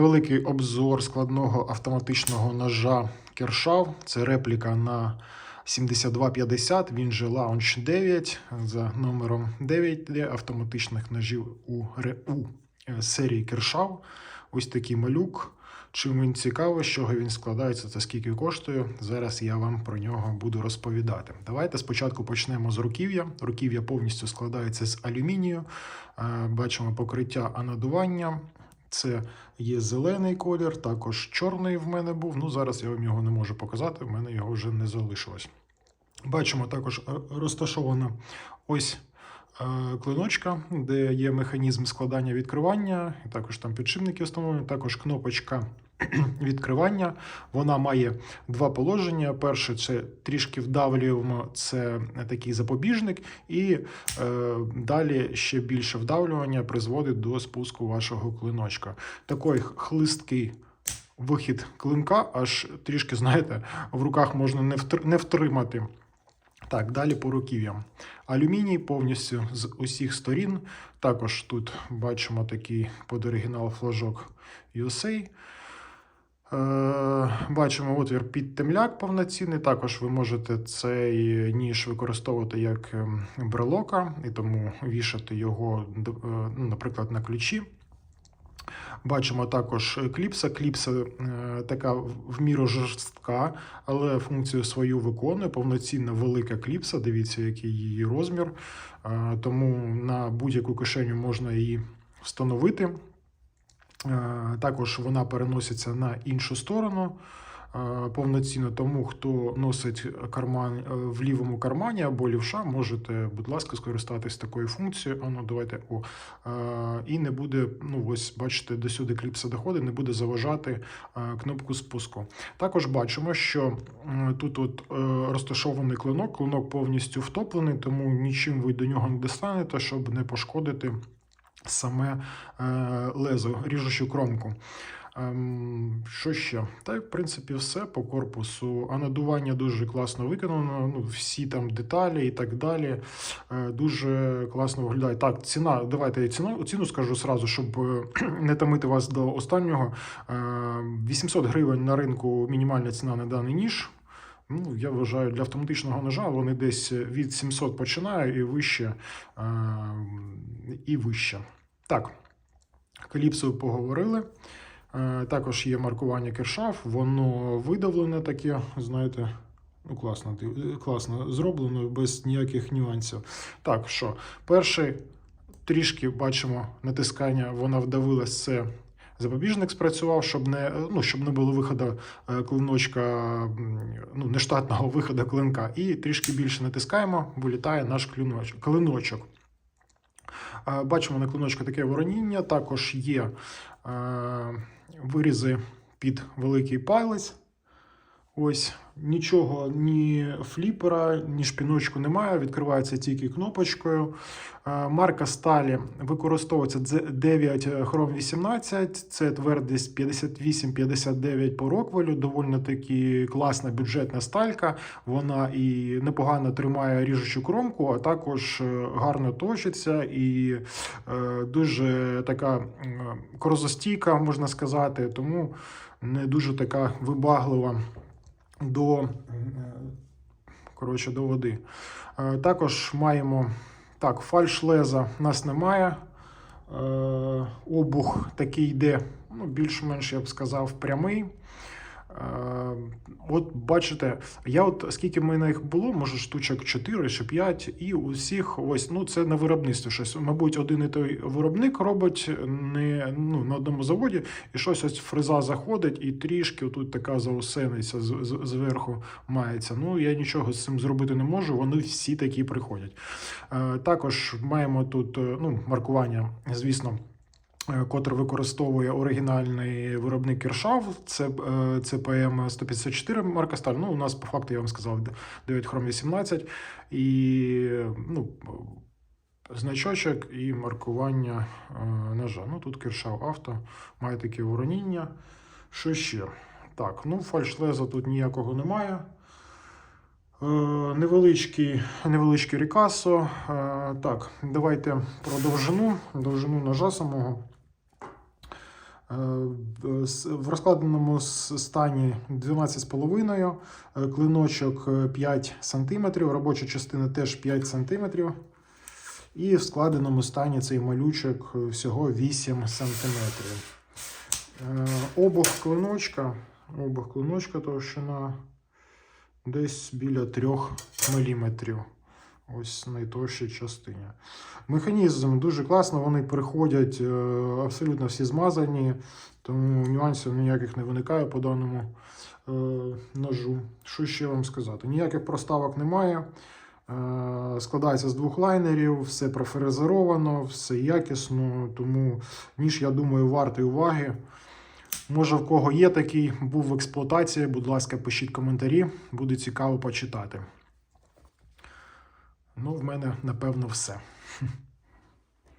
Великий обзор складного автоматичного ножа Кершав. Це репліка на 7250. Він же Launch 9 за номером 9 для автоматичних ножів у РУ серії Кершав. Ось такий малюк. Чим він цікавий, з чого він складається та скільки коштує. Зараз я вам про нього буду розповідати. Давайте спочатку почнемо з руків'я. Руків'я повністю складається з алюмінію. Е, Бачимо покриття анодування. Це є зелений колір, також чорний в мене був. Ну зараз я вам його не можу показати, в мене його вже не залишилось. Бачимо також е, розташована ось е, клиночка, де є механізм складання відкривання, також там підшипники встановлені, також кнопочка відкривання. Вона має два положення. Перше, це трішки вдавлюємо, це такий запобіжник, і е, далі ще більше вдавлювання призводить до спуску вашого клиночка. Такий хлисткий вихід клинка, аж трішки, знаєте, в руках можна не, не втримати. Так, далі по руків'ям. Алюміній повністю з усіх сторін. Також тут бачимо такий під оригінал флажок USA. Е, Бачимо отвір під темляк повноцінний. Також ви можете цей ніж використовувати як ем, брелока, і тому вішати його, е, ну, наприклад, на ключі. Бачимо також кліпса. Кліпса е, така в міру жорстка, але функцію свою виконує. Повноцінна велика кліпса. Дивіться, який її розмір. Тому на будь-яку кишеню можна її встановити. Е, Також вона переноситься на іншу сторону е, повноцінно. Тому хто носить карман е, в лівому кармані або лівша, можете, будь ласка, скористатись такою функцією. А ну давайте о. І не буде, ну ось бачите, до сюди кліпса доходить, не буде заважати кнопку спуску. Також бачимо, що тут от розташований клинок, клинок повністю втоплений, тому нічим ви до нього не достанете, щоб не пошкодити саме е, лезо, ріжучу кромку. Ем, що ще? Та в принципі все по корпусу. Анодування дуже класно виконано. Ну, всі там деталі і так далі. Е, дуже класно виглядає. Так, ціна. Давайте я ціну, ціну скажу сразу, щоб е, не тамити вас до останнього. Е, 800 гривень на ринку мінімальна ціна на даний ніж. Ну, я вважаю, для автоматичного ножа вони десь від 700 починає і вище. Е, і вище. Так, кліпсою поговорили. Е, Також є маркування кершаф, воно видавлене таке, знаєте, ну класно, класно зроблено, без ніяких нюансів. Так, що, перший трішки бачимо натискання, вона вдавилась, це запобіжник спрацював, щоб не, ну, щоб не було виходу е, клиночка, ну, нештатного виходу клинка. І трішки більше натискаємо, вилітає наш клиночок. Е, Бачимо на клиночку таке вороніння, також є е, вирізи під великий палець. Ось нічого, ні фліпера, ні шпіночку немає. Відкривається тільки кнопочкою. Е, Марка сталі використовується 9 Chrome 18, це твердість 58-59 по Роквелю. Доволі таки класна бюджетна сталька. Вона і непогано тримає ріжучу кромку, а також е, гарно точиться і е, дуже така корозостійка, можна сказати, тому не дуже така вибаглива до, е, коротше, до води. Е, Також маємо так, фальш леза в нас немає. Е, Обух такий йде, ну, більш-менш, я б сказав, прямий. Е, От бачите, я от скільки в мене їх було, може штучок 4 чи 5, і у всіх ось ну це на виробництві щось. Мабуть, один і той виробник робить не ну, на одному заводі, і щось ось фреза заходить, і трішки тут така заусениця зверху мається. Ну я нічого з цим зробити не можу. Вони всі такі приходять. Е, Також маємо тут е, ну, маркування, звісно. Е, Котре використовує оригінальний виробник Кершав, це е, CPM 154 марка сталь. Ну, у нас по факту, я вам сказав, 9 Chrome 18 і ну, значочок і маркування е, ножа. Ну, тут Кершав авто має таке вороніння. Що ще? Так, ну фальшлеза тут ніякого немає. Невеличкий, невеличкий рікасо. Так, давайте про довжину, довжину ножа самого. Е, в- розкладеному стані 12,5, е, клиночок е, 5 см, робоча частина теж 5 см. І в складеному стані цей малючок е, всього 8 см. Е, Обух клиночка, обух клиночка товщина десь біля 3 мм. Ось найтовщій частині. Механізм дуже класно, вони приходять е, абсолютно всі змазані, тому нюансів ніяких не виникає по даному е, ножу. Що ще вам сказати? Ніяких проставок немає. Е, Складається з двох лайнерів, все профрезеровано, все якісно, тому ніж, я думаю, вартий уваги. Може, в кого є такий, був в експлуатації, будь ласка, пишіть коментарі, буде цікаво почитати. Ну, в мене, напевно, все.